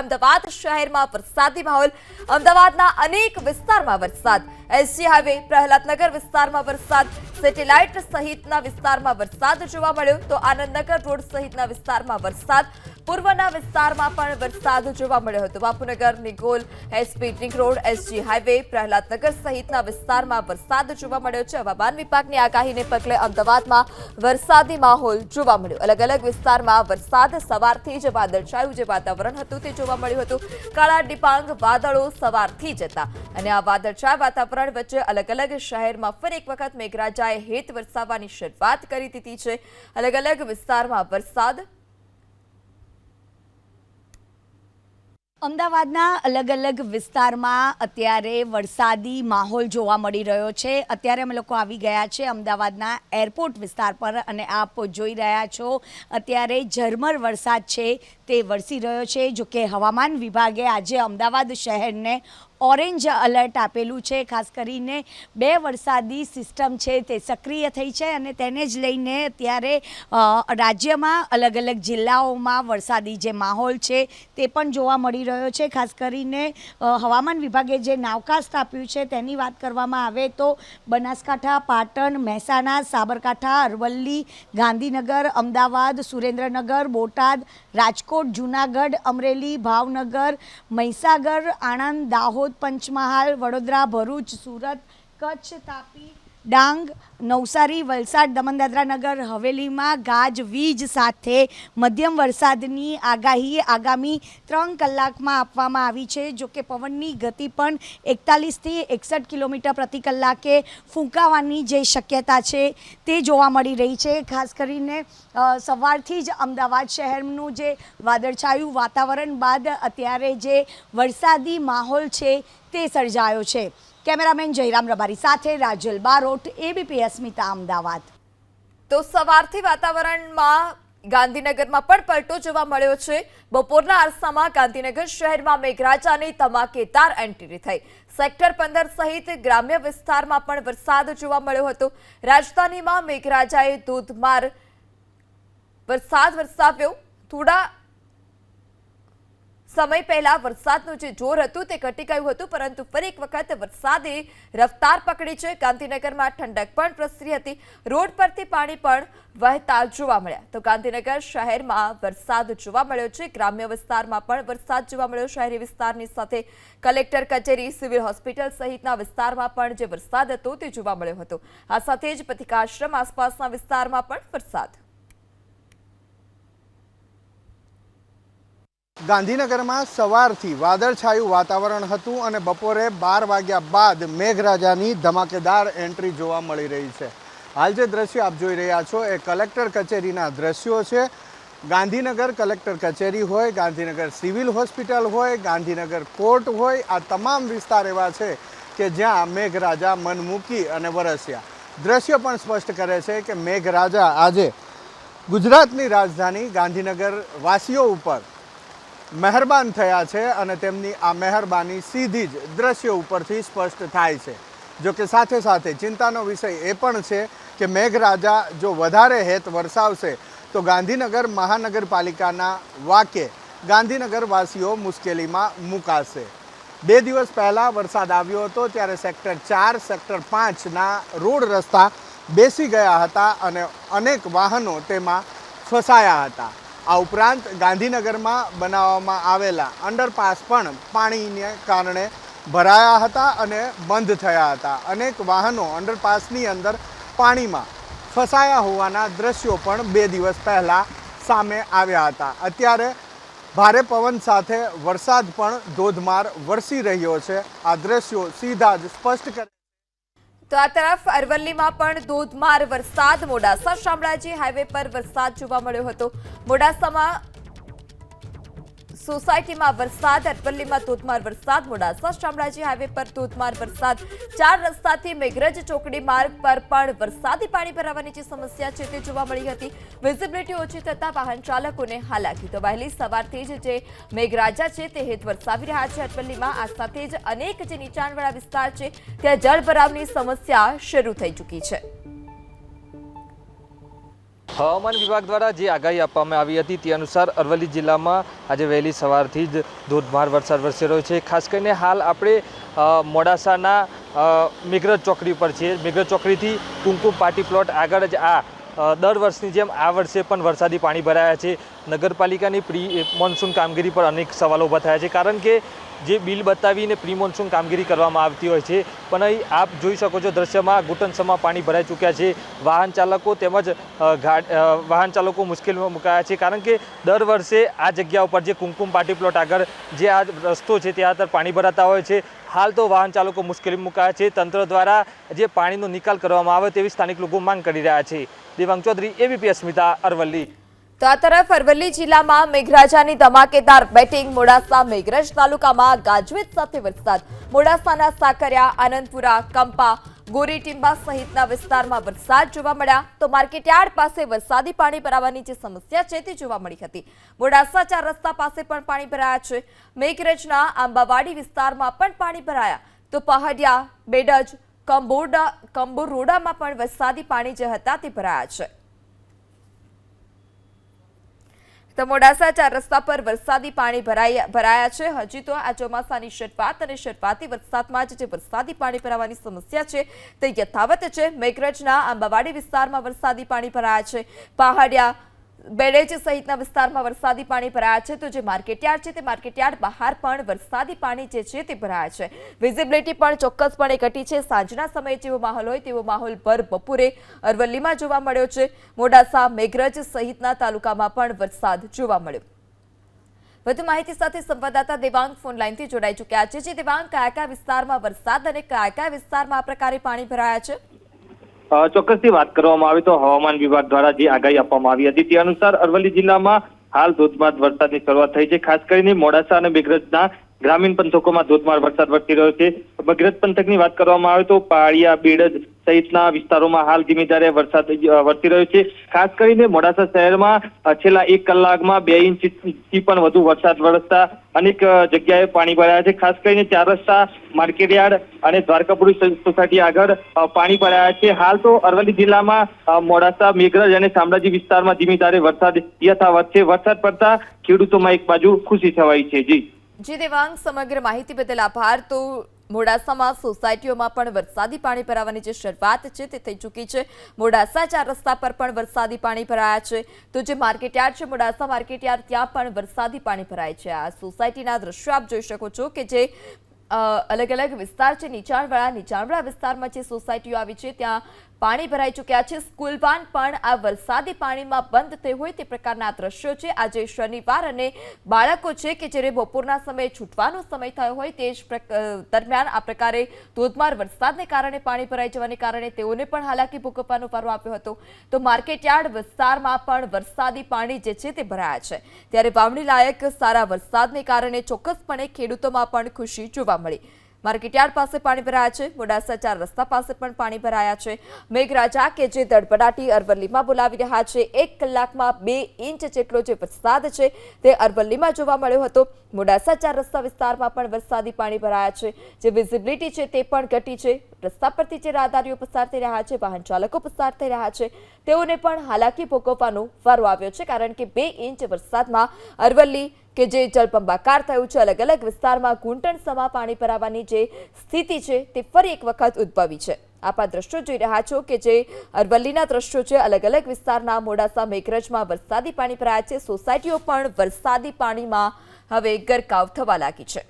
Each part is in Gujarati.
અમદાવાદ શહેરમાં વરસાદી માહોલ, અમદાવાદના અનેક વિસ્તારમાં વરસાદ. એસજી હાઈવે, પ્રહલાદનગર વિસ્તારમાં વરસાદ, સેટેલાઇટ સહિતના વિસ્તારમાં વરસાદ જોવા મળ્યો તો આનંદનગર રોડ સહિતના વિસ્તારમાં વરસાદ. પૂર્વના વિસ્તારમાં પણ વરસાદ જોવા મળ્યો હતો. Bapunagar, Nikol, SP ring road, SG highway, Prahladnagar સહિતના વિસ્તારમાં વરસાદ જોવા મળ્યો છે. હવામાન વિભાગની આગાહીને પગલે અમદાવાદમાં વરસાદી માહોલ જોવા મળ્યો. અલગ અલગ વિસ્તારમાં વરસાદ સવારથી જ વાદળછાયું જે વાતાવરણ હતું તે જોવા મળ્યું હતું. કાળા ડિપાંગ વાદળો સવારથી જ હતા અને આ વાદળછાયા વાતાવરણ વચ્ચે અલગ અલગ શહેરમાં ફરી એક વખત મેઘરાજાએ હેત વરસાવવાની શરૂઆત કરી દીધી છે. અલગ અલગ વિસ્તારમાં વરસાદ અમદાવાદના અલગ અલગ વિસ્તારમાં અત્યારે વરસાદી માહોલ જોવા મળી રહ્યો છે. અત્યારે અમે લોકો આવી ગયા છે અમદાવાદના એરપોર્ટ વિસ્તાર પર અને આપ જોઈ રહ્યા છો, અત્યારે ઝરમર વરસાદ છે તે વરસી રહ્યો છે. જોકે હવામાન વિભાગે આજે અમદાવાદ શહેરને ઓરેન્જ અલર્ટ આપેલું છે. ખાસ કરીને બે વરસાદી સિસ્ટમ છે તે સક્રિય થઈ છે અને તેને જ લઈને અત્યારે રાજ્યમાં અલગ અલગ જિલ્લાઓમાં વરસાદી જે માહોલ છે તે પણ જોવા મળી રહ્યો છે. ખાસ કરીને હવામાન વિભાગે જે નાવકાસ્ટ આપ્યું છે તેની વાત કરવામાં આવે તો બનાસકાંઠા, પાટણ, મહેસાણા, સાબરકાંઠા, અરવલ્લી, ગાંધીનગર, અમદાવાદ, સુરેન્દ્રનગર, બોટાદ, રાજકોટ, જૂનાગઢ, અમરેલી, ભાવનગર, મહીસાગર, આણંદ, દાહોદ પંચમહાલ વડોદરા ભરૂચ સુરત કચ્છ તાપી ડાંગ, નવસારી, વલસાડ દમણ દાદરાનગર નગર હવેલીમાં ગાજવીજ સાથે મધ્યમ વરસાદની આગાહી આગામી ત્રણ કલાકમાં આપવામાં આવી છે. જો કે પવનની ગતિ પણ એકતાલીસથી એકસઠ કિલોમીટર પ્રતિ કલાકે ફૂંકાવાની જે શક્યતા છે તે જોવા મળી રહી છે. ખાસ કરીને સવારથી જ અમદાવાદ શહેરનું જે વાદળછાયું વાતાવરણ બાદ અત્યારે જે વરસાદી માહોલ છે તે સર્જાયો છે. કેમેરામેન જયરામ રબારી સાથે રાજલ બારોટ એબીપી અસ્મિતા અમદાવાદ. તો સવારથી વાતાવરણમાં ગાંધીનગરમાં પણ પલટો જોવા મળ્યો છે. બપોરના અરસામાં ગાંધીનગર શહેરમાં મેઘરાજાની ધમાકેદાર એન્ટ્રી થઈ. સેક્ટર પંદર સહિત ગ્રામ્ય વિસ્તારમાં પણ વરસાદ જોવા મળ્યો હતો. રાજધાનીમાં મેઘરાજાએ ધોધમાર વરસાદ વરસાવ્યો. થોડા સમય પહેલા વરસાદનું જે જોર હતું તે ઘટી ગયું હતું, પરંતુ ફરી એક વખત વરસાદે રફતાર પકડી છે. ગાંધીનગરમાં ઠંડક પણ પ્રસરી હતી. રોડ પરથી પાણી પણ વહેતા જોવા મળ્યા. તો ગાંધીનગર શહેરમાં વરસાદ જોવા મળ્યો છે. ગ્રામ્ય વિસ્તારમાં પણ વરસાદ જોવા મળ્યો. શહેરી વિસ્તારની સાથે કલેક્ટર કચેરી, સિવિલ હોસ્પિટલ સહિતના વિસ્તારમાં પણ જે વરસાદ હતો તે જોવા મળ્યો હતો. આ સાથે જ પથિકાશ્રમ આસપાસના વિસ્તારમાં પણ વરસાદ ગાંધીનગરમાં સવારથી વાદળછાયું વાતાવરણ હતું અને બપોરે બાર વાગ્યા બાદ મેઘરાજાની ધમાકેદાર એન્ટ્રી જોવા મળી રહી છે. હાલ જે દ્રશ્ય આપ જોઈ રહ્યા છો એ કલેક્ટર કચેરીના દ્રશ્યો છે. ગાંધીનગર કલેક્ટર કચેરી હોય, ગાંધીનગર સિવિલ હોસ્પિટલ હોય, ગાંધીનગર કોર્ટ હોય, આ તમામ વિસ્તાર એવા છે કે જ્યાં મેઘરાજા મન મૂકી અને વરસ્યા. દ્રશ્ય પણ સ્પષ્ટ કરે છે કે મેઘરાજા આજે ગુજરાતની રાજધાની ગાંધીનગર વાસીઓ ઉપર મહેરબાન થયા છે અને તેમની આ મહેરબાની સીધી જ દ્રશ્યો ઉપરથી સ્પષ્ટ થાય છે. જો કે સાથે સાથે ચિંતાનો વિષય એ પણ છે કે મેઘરાજા જો વધારે હેત વરસાવશે તો ગાંધીનગર મહાનગરપાલિકાના વાકે ગાંધીનગરવાસીઓ મુશ્કેલીમાં મુકાશે. બે દિવસ પહેલાં વરસાદ આવ્યો હતો ત્યારે સેક્ટર ચાર, સેક્ટર પાંચના રોડ રસ્તા બેસી ગયા હતા અને અનેક વાહનો તેમાં ફસાયા હતા. આ ઉપરાંત ગાંધીનગરમાં બનાવવામાં આવેલા અંડરપાસ પણ પાણીને કારણે ભરાયા હતા અને બંધ થયા હતા. અનેક વાહનો અંડરપાસની અંદર પાણીમાં ફસાયા હોવાના દ્રશ્યો પણ બે દિવસ પહેલાં સામે આવ્યા હતા. અત્યારે ભારે પવન સાથે વરસાદ પણ ધોધમાર વરસી રહ્યો છે. આ દ્રશ્યો સીધા જ સ્પષ્ટ કરે તો આ તરફ અરવલ્લીમાં પણ ધોધમાર વરસાદ. મોડાસા શામળાજી હાઈવે પર વરસાદ જોવા મળ્યો હતો. મોડાસામાં સોસાયટીમાં વરસાદ, અરવલ્લીમાં ધોધમાર વરસાદ, મોડાસા શામળાજી હાઈવે પર ધોધમાર વરસાદ. ચાર રસ્તાથી મેઘરજ ચોકડી માર્ગ પર પણ વરસાદી પાણી ભરાવાની જે સમસ્યા છે તે જોવા મળી હતી. વિઝિબિલિટી ઓછી થતાં વાહન ચાલકોને હાલાકી. તો વહેલી સવારથી જ જે મેઘરાજા છે તે હેત વરસાવી રહ્યા છે અરવલ્લીમાં. આ સાથે જ અનેક જે નીચાણવાળા વિસ્તાર છે, ત્યાં જળભરાવની સમસ્યા શરૂ થઈ ચૂકી છે. હવામાન વિભાગ દ્વારા જે આગાહી આપવામાં આવી હતી તે અનુસાર અરવલ્લી જિલ્લામાં આજે વહેલી સવારથી જ ધોધમાર વરસાદ વરસી રહ્યો છે. ખાસ કરીને હાલ આપણે મોડાસાના મેઘરજ ચોકડી પર છીએ. મેઘરજ ચોકડીથી કુમકુમ પાર્ટી પ્લોટ આગળ જ આ દર વર્ષની જેમ આ વર્ષે પણ વરસાદી પાણી ભરાયા છે. નગરપાલિકાની પ્રી મોન્સૂન કામગીરી પર અનેક સવાલો ઊભા થયા છે. કારણ કે જે બિલ બતાવીને પ્રી મોન્સૂન કામગીરી કરવામાં આવતી હોય છે. પણ અહીં આપ જોઈ શકો છો દ્રશ્યમાં ઘૂંટણસમાં પાણી ભરાઈ ચૂક્યા છે. વાહન ચાલકો તેમજ વાહન ચાલકો મુશ્કેલીમાં મુકાયા છે. કારણ કે દર વર્ષે આ જગ્યા ઉપર જે કુમકુમ પાર્ટી પ્લોટ આગળ જે આ રસ્તો છે ત્યાં તર પાણી ભરાતા હોય છે. હાલ તો વાહન ચાલકો મુશ્કેલીમાં મુકાયા છે. તંત્ર દ્વારા જે પાણીનો નિકાલ કરવામાં આવે તેવી સ્થાનિક લોકો માંગ કરી રહ્યા છે. દેવાંગ ચૌધરી એબીપી અસ્મિતા, અરવલ્લી. તો આ તરફ અરવલ્લી જિલ્લામાં મેઘરાજાની ધમાકેદાર બેટિંગ મોડાસા મેઘરજ તાલુકામાં ગાજવીજ સાથે વરસાદ. મોડાસાના સાકરિયા, આનંદપુરા, કંપા, ગોરી ટીંબા સહિતના વિસ્તારમાં વરસાદ જોવા મળ્યા. તો માર્કેટયાર્ડ પાસે વરસાદી પાણી ભરાવાની જે સમસ્યા છે તે જોવા મળી હતી. મોડાસા ચાર રસ્તા પાસે પણ પાણી ભરાયા છે. મેઘરજના આંબાવાડી વિસ્તારમાં પણ પાણી ભરાયા. તો પહાડિયા, બેડજ, કંબોડા, કંબોરોડામાં પણ વરસાદી પાણી જે હતા તે ભરાયા છે. તો મોડાસા ચાર રસ્તા પર વરસાદી પાણી ભરાયા ભરાયા છે. હજી તો આ ચોમાસાની શરૂઆત અને શરૂઆતી વરસાદમાં જે વરસાદી પાણી ભરાવાની સમસ્યા છે તે યથાવત છે. મેઘરજના આંબાવાડી વિસ્તારમાં વરસાદી પાણી ભરાયા છે. પહાડિયા બેડેજ સહિતના વિસ્તારમાં વરસાદી પાણી ભરાયા છે. તો જે માર્કેટયાર્ડ છે તે માર્કેટયાર્ડ બહાર પણ વરસાદી પાણી જે છે તે ભરાયા છે. વિઝિબિલિટી પણ ચોક્કસપણે ઘટી છે. સાંજના સમયે જેવો માહોલ હોય તેવો માહોલ ભર બપોરે અરવલ્લીમાં જોવા મળ્યો છે. મોડાસા, મેઘરજ સહિતના તાલુકામાં પણ વરસાદ જોવા મળ્યો. વધુ માહિતી સાથે સંવાદદાતા દેવાંગ ફોન લાઈનથી જોડાઈ ચૂક્યા છે. જે દેવાંગ કયા કયા વિસ્તારમાં વરસાદ અને કયા કયા વિસ્તારમાં આ પ્રકારે પાણી ભરાયા છે? ચોક્કસથી વાત કરવામાં આવે તો હવામાન વિભાગ દ્વારા જે આગાહી આપવામાં આવી હતી તે અનુસાર અરવલ્લી જિલ્લામાં હાલ ધોધમાર વરસાદની શરૂઆત થઈ છે. ખાસ કરીને મોડાસા અને મેઘરજના ગ્રામીણ પંથકોમાં ધોધમાર વરસાદ વરસી રહ્યો છે. મગરજ પંથકની વાત કરવામાં આવે તો પાળિયા, બેડજ સહિતના વિસ્તારોમાં હાલ ધીમી ધારે વરસાદ વરસી રહ્યો છે. ખાસ કરીને મોડાસા શહેરમાં છેલ્લા એક કલાકમાં બે ઇંચથી પણ વધુ વરસાદ વરસતા અનેક જગ્યાએ પાણી ભરાયા છે. ખાસ કરીને ચાર રસ્તા, માર્કેટયાર્ડ અને દ્વારકાપુરી સોસાયટી આગળ પાણી ભરાયા છે. હાલ તો અરવલ્લી જિલ્લામાં મોડાસા, મેઘરજ અને શામળાજી વિસ્તારમાં ધીમી ધારે વરસાદ યથાવત છે. વરસાદ પડતા ખેડૂતોમાં એક બાજુ ખુશી છવાઈ છે. જી. જી દેવાંગ, સમગ્ર માહિતી બદલ આભાર. તો મોડાસામાં સોસાયટીઓમાં પણ વરસાદી પાણી ભરાવાની જે શરૂઆત છે તે થઈ ચૂકી છે. મોડાસા ચાર રસ્તા પર પણ વરસાદી પાણી ભરાયા છે. તો જે માર્કેટયાર્ડ છે, મોડાસા માર્કેટયાર્ડ, ત્યાં પણ વરસાદી પાણી ભરાય છે. આ સોસાયટીના દ્રશ્યો આપ જોઈ શકો છો કે જે અલગ અલગ વિસ્તાર છે. નીચાણવાળા નીચાણવાળા વિસ્તારમાં જે સોસાયટીઓ આવી છે, ત્યાં પાણી ભરાઈ ચૂક્યા છે. સ્કૂલ વાન પણ આ વરસાદી પાણીમાં બંધ થઈ હોય તે પ્રકારના દ્રશ્યો છે. આજે શનિવાર અને બાળકો છે કે જ્યારે બપોરના સમયે છૂટવાનો સમય થયો હોય તે જ દરમિયાન આ પ્રકારે ધોધમાર વરસાદને કારણે પાણી ભરાઈ જવાને કારણે તેઓને પણ હાલાકી ભોગવવાનો વારો આપ્યો હતો. તો માર્કેટયાર્ડ વિસ્તારમાં પણ વરસાદી પાણી જે છે તે ભરાયા છે. ત્યારે વાવણી લાયક સારા વરસાદને કારણે ચોક્કસપણે ખેડૂતોમાં પણ ખુશી જોવા મળી. માર્કેટયાર્ડ પાસે પાણી ભરાયા છે. મોડાસા ચાર રસ્તા પાસે પણ પાણી ભરાયા છે. મેઘરાજા કે જે દડપડાટી અરવલ્લીમાં બોલાવી રહ્યા છે. એક કલાકમાં બે ઇંચ જેટલો જે વરસાદ છે તે અરવલ્લીમાં જોવા મળ્યો હતો. મોડાસા ચાર રસ્તા વિસ્તારમાં પણ વરસાદી પાણી ભરાયા છે. જે વિઝિબિલિટી છે તે પણ ઘટી છે. રસ્તા પરથી જે રાહદારીઓ પસાર થઈ રહ્યા છે, વાહન ચાલકો પસાર થઈ રહ્યા છે, તેઓને પણ હાલાકી ભોગવવાનો વારો આવ્યો છે. કારણ કે બે ઇંચ વરસાદમાં અરવલ્લી કે જે જળબંબાકાર થયું છે, અલગ અલગ વિસ્તારમાં ઘૂંટણ સમા પાણી ભરાવાની જે સ્થિતિ છે, તે ફરી એક વખત ઉદ્ભવી છે. આપ દ્રશ્યો જોઈ રહ્યા છો કે જે અરવલ્લીના દ્રશ્યો છે, અલગ અલગ વિસ્તારના મોડાસા મેઘરજમાં વરસાદી પાણી ભરાયા છે. સોસાયટીઓ પણ વરસાદી પાણીમાં હવે ગરકાવ થવા લાગી છે.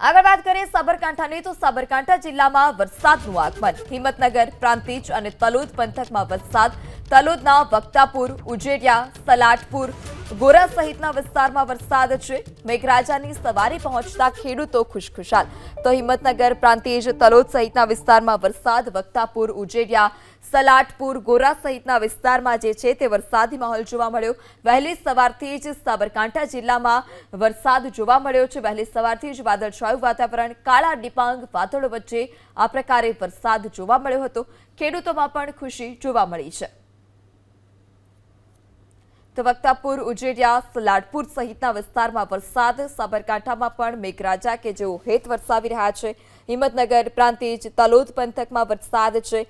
આગળ વાત કરીએ સાબરકાંઠાની, તો સાબરકાંઠા જિલ્લામાં વરસાદનું આગમન. હિંમતનગર, પ્રાંતિજ અને તલોદ પંથકમાં વરસાદ. તલોદના વક્તાપુર, ઉજેડિયા સલાટપુર ગોરા સહિતના વિસ્તારમાં વરસાદ છે. મેઘરાજાની સવારે પહોંચતા ખેડૂતો ખુશખુશાલ. તો હિંમતનગર પ્રાંતિજ તલોદ સહિતના વિસ્તારમાં વરસાદ, વક્તાપુર, ઉજેડિયા, સલાટપુર, ગોરા સહિતના વિસ્તારમાં જે છે તે વરસાદી માહોલ જોવા મળ્યો. વહેલી સવારથી જ સાબરકાંઠા જિલ્લામાં વરસાદ જોવા મળ્યો છે. વહેલી સવારથી જ વાદળછાયું વાતાવરણ, કાળા ડિપાંગ, વાદળો વચ્ચે આ પ્રકારે વરસાદ જોવા મળ્યો હતો. ખેડૂતોમાં પણ ખુશી જોવા મળી છે. તો વક્તાપુર ઉજેડિયા, સલાડપુર સહિતના વિસ્તારમાં વરસાદ. સાબરકાંઠામાં પણ મેઘરાજા કે જેઓ હેત વરસાવી રહ્યા છે. હિંમતનગર પ્રાંતિજ તલોદ પંથકમાં વરસાદ છે.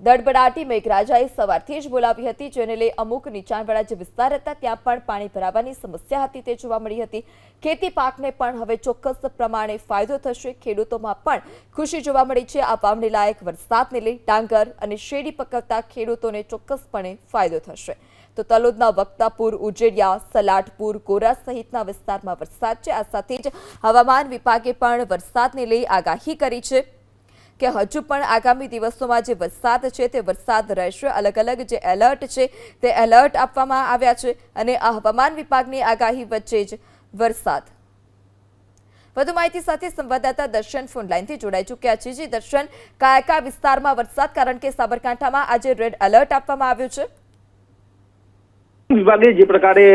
દડબડાટી મેઘરાજાએ સવારથી જ બોલાવી હતી, જેને લઈ અમુક નીચાણવાળા જે વિસ્તાર હતા, ત્યાં પણ પાણી ભરાવાની સમસ્યા હતી તે જોવા મળી હતી. ખેતી પાકને પણ હવે ચોક્કસ પ્રમાણે ફાયદો થશે. ખેડૂતોમાં પણ ખુશી જોવા મળી છે. આ વાવણી લાયક વરસાદને લઈ ડાંગર અને શેરડી પકવતા ખેડૂતોને ચોક્કસપણે ફાયદો થશે. તો તલોદના વક્તાપુર, ઉજેડિયા સલાટપુર કોરા સહિતના વિસ્તારમાં વરસાદ છે. આ સાથે જ હવામાન વિભાગે પણ વરસાદને લઈ આગાહી કરી છે કે હજુ પણ આગામી દિવસોમાં જે વરસાદ છે તે વરસાદ રહેશે. અલગ અલગ જે એલર્ટ છે તે એલર્ટ આપવામાં આવ્યા છે અને આ હવામાન વિભાગની આગાહી વચ્ચે જ વરસાદ. વધુ માહિતી સાથે સંવાદદાતા દર્શન ફોન લાઈનથી જોડાઈ ચૂક્યા છે. જે દર્શન, કયા કયા વિસ્તારમાં વરસાદ? કારણ કે સાબરકાંઠામાં આજે રેડ એલર્ટ આપવામાં આવ્યું છે. વિભાગે જે પ્રકારે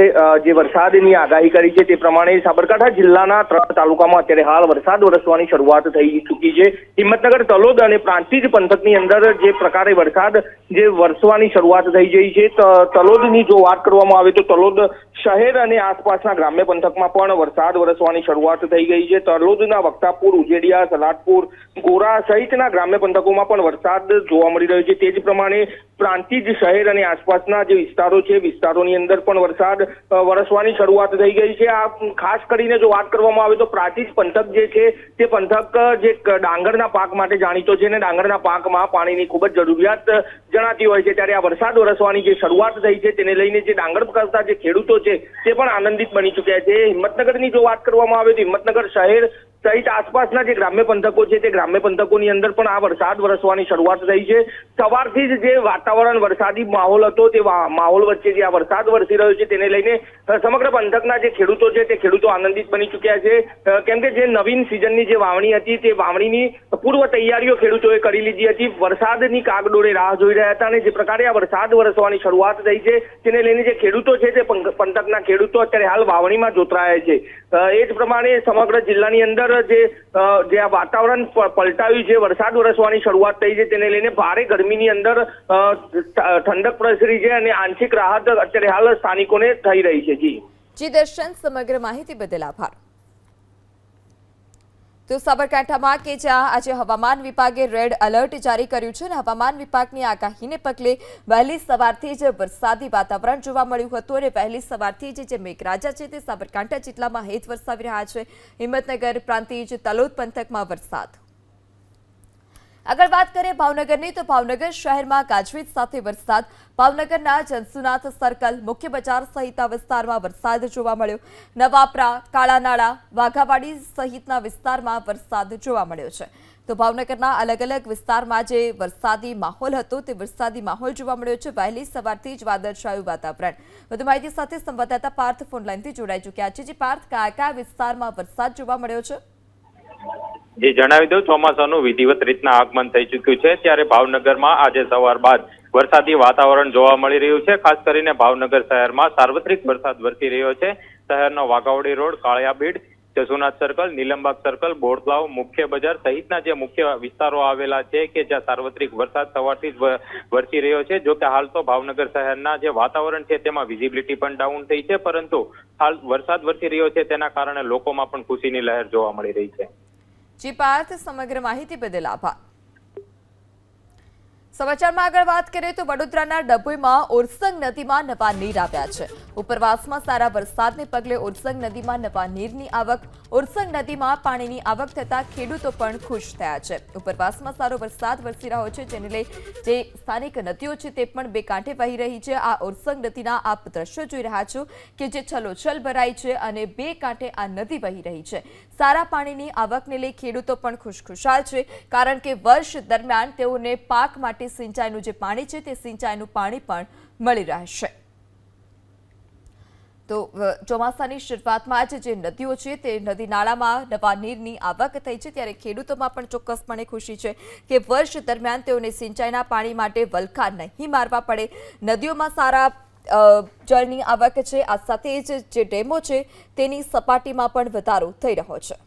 જે વરસાદની આગાહી કરી છે તે પ્રમાણે સાબરકાંઠા જિલ્લાના ત્રણ તાલુકામાં અત્યારે હાલ વરસાદ વરસવાની શરૂઆત થઈ ચૂકી છે. હિંમતનગર, તલોદ અને પ્રાંતિજ પંથકની અંદર જે પ્રકારે વરસાદ જે વરસવાની શરૂઆત થઈ ગઈ છે. તલોદની જો વાત કરવામાં આવે તો તલોદ શહેર અને આસપાસના ગ્રામ્ય પંથકમાં પણ વરસાદ વરસવાની શરૂઆત થઈ ગઈ છે. તલોદના વક્તાપુર, ઉજેડિયા સલાટપુર ગોરા સહિતના ગ્રામ્ય પંથકોમાં પણ વરસાદ જોવા મળી રહ્યો છે. તે જ પ્રમાણે પ્રાંતિજ શહેર અને આસપાસના જે વિસ્તારો છે વિસ્તારોની અંદર પણ વરસાદ વરસવાની શરૂઆત થઈ ગઈ છે. આ, ખાસ કરીને જો વાત કરવામાં આવે તો પ્રાંતિજ પંથક જે છે, તે પંથક, જે ડાંગરના પાક માટે જાણીતો છે અને ડાંગરના પાકમાં પાણીની ખૂબ જ જરૂરિયાત જણાતી હોય છે. ત્યારે આ વરસાદ વરસવાની જે શરૂઆત થઈ છે, તેને લઈને જે ડાંગર કરતા જે ખેડૂતો છે, તે પણ આનંદિત બની ચૂક્યા છે. હિંમતનગરની જો વાત કરવામાં આવે તો હિંમતનગર શહેર સહિત આસપાસના જે ગ્રામ્ય પંથકો છે તે ગ્રામ્ય પંથકોની અંદર પણ આ વરસાદ વરસવાની શરૂઆત થઈ છે. સવારથી જ જે વાતાવરણ વરસાદી માહોલ હતો તે માહોલ વચ્ચે જે આ વરસાદ વરસી રહ્યો છે તેને લઈને સમગ્ર પંથકના જે ખેડૂતો છે તે ખેડૂતો આનંદિત બની ચૂક્યા છે. કેમ કે જે નવીન સિઝનની જે વાવણી હતી તે વાવણીની પૂર્વ તૈયારીઓ ખેડૂતોએ કરી લીધી હતી. વરસાદની કાગડોળે રાહ જોઈ રહ્યા હતા અને જે પ્રકારે આ વરસાદ વરસવાની શરૂઆત થઈ છે તેને લઈને જે ખેડૂતો છે તે પંથકના ખેડૂતો અત્યારે હાલ વાવણીમાં જોતરાયા છે. એ જ પ્રમાણે સમગ્ર જિલ્લાની અંદર જે જે આ વાતાવરણ પલટાયું છે, વરસાદ વરસવાની શરૂઆત થઈ છે, તેને લઈને ભારે ગરમીની અંદર ઠંડક પ્રસરી છે અને આંશિક રાહત અત્યારે હાલ સ્થાનિકોને થઈ રહી છે. જી. જી દર્શન, સમગ્ર માહિતી બદલ આભાર. તો સાબરકાંઠામાં કે જ્યાં આજે હવામાન વિભાગે રેડ એલર્ટ જારી કર્યું છે અને હવામાન વિભાગની આગાહીને પગલે વહેલી સવારથી જ વરસાદી વાતાવરણ જોવા મળ્યું હતું અને વહેલી સવારથી જ જે મેઘરાજા છે તે સાબરકાંઠા જિલ્લામાં હેત વરસાવી રહ્યા છે. હિંમતનગર પ્રાંતિજ તલોદ પંથકમાં વરસાદ. આગળ વાત કરીએ ભાવનગરની, તો ભાવનગર શહેરમાં ગાજવીજ સાથે વરસાદ. ભાવનગરના જનસુનાથ સર્કલ, મુખ્ય બજાર સહિતના વિસ્તારમાં વરસાદ જોવા મળ્યો. નવાપરા, કાળાનાળા, વાઘાવાડી સહિતના વિસ્તારમાં વરસાદ જોવા મળ્યો છે. તો ભાવનગરના અલગ અલગ વિસ્તારમાં જે વરસાદી માહોલ હતો, તે વરસાદી માહોલ જોવા મળ્યો છે. વહેલી સવારથી જ વાદળછાયું વાતાવરણ. વધુ માહિતી સાથે સંવાદદાતા પાર્થ ફોનલાઈનથી જોડાઈ ચૂક્યા છે. જે પાર્થ, કયા કયા વિસ્તારમાં વરસાદ જોવા મળ્યો છે? જે જણાવી દઉં, ચોમાસાનું વિધિવત રીતના આગમન થઈ ચૂક્યું છે. ત્યારે ભાવનગરમાં આજે સવાર બાદ વરસાદી વાતાવરણ જોવા મળી રહ્યું છે. ખાસ કરીને ભાવનગર શહેરમાં સાર્વત્રિક વરસાદ વરસી રહ્યો છે. શહેરનો Waghawadi road, Kaliyabid, Jasunath circle, Nilambag circle Bortalav મુખ્ય બજાર સહિતના જે મુખ્ય વિસ્તારો આવેલા છે કે જ્યાં સાર્વત્રિક વરસાદ સવારથી જ વરસી રહ્યો છે. જો કે હાલ તો ભાવનગર શહેરના જે વાતાવરણ છે તેમાં વિઝિબિલિટી પણ ડાઉન થઈ છે, પરંતુ હાલ વરસાદ વરસી રહ્યો છે. તેના કારણે લોકોમાં પણ ખુશીની લહેર જોવા મળી રહી છે. જી પાર્થ સમગ્ર માહિતી બદલ આભાર. સમાચારમાં આગળ વાત કરીએ તો વડોદરાના ડભોઈમાં ઓરસંગ નદીમાં નવા નીર આવ્યા છે. ઉપરવાસમાં સારા વરસાદને પગલે ઓરસંગ નદીમાં નવા નીરની આવક, ઓરસંગ નદીમાં પાણીની આવક થતા ખેડૂતો પણ ખુશ થયા છે. ઉપરવાસમાં સારો વરસાદ વરસી રહ્યો છે, જેને લઈ જે સ્થાનિક નદીઓ છે તે પણ બે કાંઠે વહી રહી છે. આ ઓરસંગ નદીના આપ દ્રશ્યો જોઈ રહ્યા છો કે જે છલોછલ ભરાઈ છે અને બે કાંઠે આ નદી વહી રહી છે. સારા પાણીની આવકને લઈ ખેડૂતો પણ ખુશખુશાલ છે, કારણ કે વર્ષ દરમિયાન તેઓને પાક માટે સિંચાઈનું જે પાણી છે તે સિંચાઈનું પાણી પણ મળી રહેશે તો ચોમાસાની શરૂઆતમાં જ જે નદીઓ છે તે નદી નાળામાં નવા નીરની આવક થઈ છે ત્યારે ખેડૂતોમાં પણ ચોક્કસપણે ખુશી છે કે વર્ષ દરમિયાન તેઓને સિંચાઈના પાણી માટે વલખા નહીં મારવા પડે. નદીઓમાં સારા જળની આવક છે. આ સાથે જ જે ડેમો છે તેની સપાટીમાં પણ વધારો થઈ રહ્યો છે.